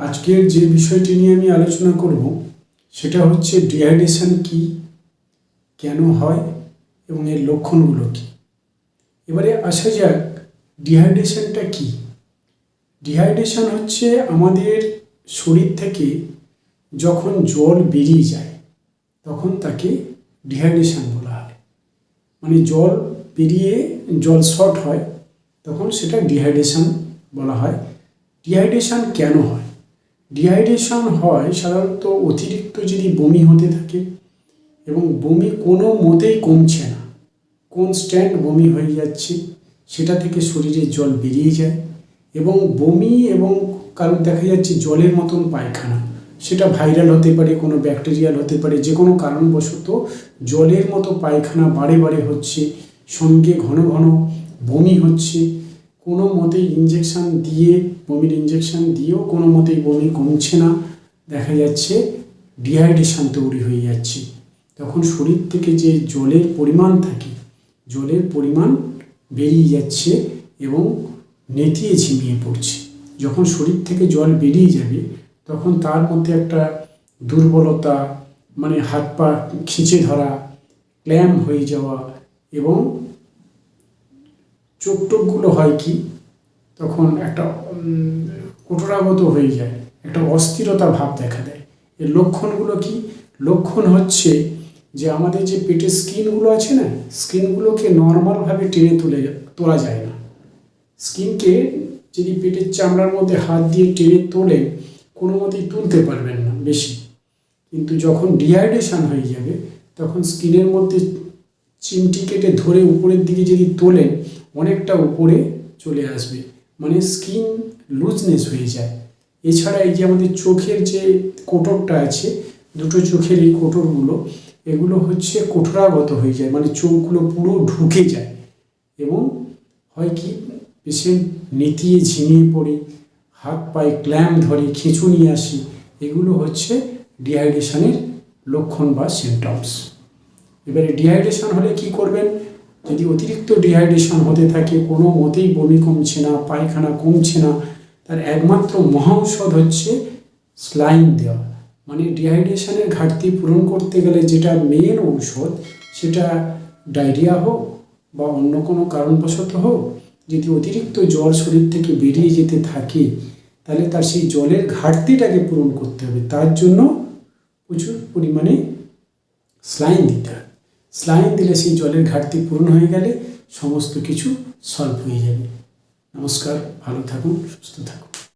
আজকের যে বিষয়টি নিয়ে আমি আলোচনা করব, সেটা হচ্ছে ডিহাইড্রেশন কি, কেন হয়, এবং এর লক্ষণগুলো কি। এবারে আসা যাক, ডিহাইড্রেশনটা কি। ডিহাইড্রেশন হচ্ছে আমাদের শরীর থেকে যখন জল বেরিয়ে যায়, তখন তাকে ডিহাইড্রেশন বলা হয়। মানে জল বেরিয়ে, জল শর্ট হয়, তখন সেটা ডিহাইড্রেশন বলা হয়। ডিহাইড্রেশন কেন হয়? ডিহাইড্রেশন হয় সাধারণত অতিরিক্ত যদি বমি হতে থাকে এবং বমি কোনো মতেই কমছে না কনস্ট্যান্ট বমি হয়ে যাচ্ছে সেটা থেকে শরীরে জল বেরিয়ে যায় এবং বমি এবং কারণ দেখা যাচ্ছে জলের মতন পায়খানা, সেটা ভাইরাল হতে পারে, কোনো ব্যাকটেরিয়াল হতে পারে, যে কোনো কারণবশত জলের মতো পায়খানা বারে বারে হচ্ছে, সঙ্গে ঘন ঘন বমি হচ্ছে কোনো মতেই ইঞ্জেকশান দিয়ে, বমির ইঞ্জেকশান দিয়েও কোনো মতেই বমি কমছে না। দেখা যাচ্ছে ডিহাইড্রেশন তৈরি হয়ে যাচ্ছে। তখন শরীর থেকে যে জলের পরিমাণ থাকে, জলের পরিমাণ বেরিয়ে যাচ্ছে এবং নেতিয়ে ঝিমিয়ে পড়ছে। যখন শরীর থেকে জল বেরিয়ে যাবে, তখন তার মধ্যে একটা দুর্বলতা মানে হাত পা খিঁচে ধরা, ক্ল্যাম হয়ে যাওয়া এবং চোখ টোকগুলো হয় কি? তখন একটা উম, কুটরাগত হয়ে যায় একটা অস্থিরতা ভাব দেখা দেয়। এর লক্ষণগুলো কি? লক্ষণ হচ্ছে যে আমাদের যে পেটের স্কিনগুলো আছে না স্কিনগুলোকে নর্মালভাবে টেনে তুলে তোলা যায় না। স্কিনকে যদি পেটের চামড়ার মধ্যে হাত দিয়ে টেনে তোলে কোনো মতেই তুলতে পারবেন না বেশি। কিন্তু যখন ডিহাইড্রেশন হয়ে যাবে তখন স্কিনের মধ্যে চিমটি কেটে ধরে উপরের দিকে যদি তোলেন অনেকটা উপরে চলে আসবে। মানে স্কিন লুজনেস হয়ে যায়। এছাড়া এই যে আমাদের চোখের যে কোটরটা আছে, দুটো চোখের এই কোটরগুলো, এগুলো হচ্ছে কোঠরাগত হয়ে যায়। মানে চোখগুলো পুরো ঢুকে যায়। এবং হয় কি পেশেন্ট নেতিয়ে ঝিমিয়ে পড়ে, হাত পায়ে ক্ল্যাম ধরে, খিঁচুনি আসি, এগুলো হচ্ছে ডিহাইড্রেশনের লক্ষণ বা সিমটমস এবারে ডিহাইড্রেশন হলে কি করবেন? যদি অতিরিক্ত ডিহাইড্রেশন হতে থাকে, কোনো মতেই বমি কমছে না, পায়খানা কমছে না, তার একমাত্র মহাঔষধ হচ্ছে স্লাইন দেওয়া। মানে ডিহাইড্রেশনের ঘাটতি পূরণ করতে গেলে যেটা মেন ঔষধ, সেটা ডায়রিয়া হোক বা অন্য কোনো কারণবশত হোক, যদি অতিরিক্ত জল শরীর থেকে বেরিয়ে যেতে থাকে, তাহলে তার সেই জলের ঘাটতিটাকে পূরণ করতে হবে। তার জন্য প্রচুর পরিমাণে স্লাইন দিতে হবে। স্লাইন দিলে সেই জলের ঘাটতি পূরণ হয়ে গেলে সমস্ত কিছু সলভ হয়ে যাবে। নমস্কার, ভালো থাকুন, সুস্থ থাকুন।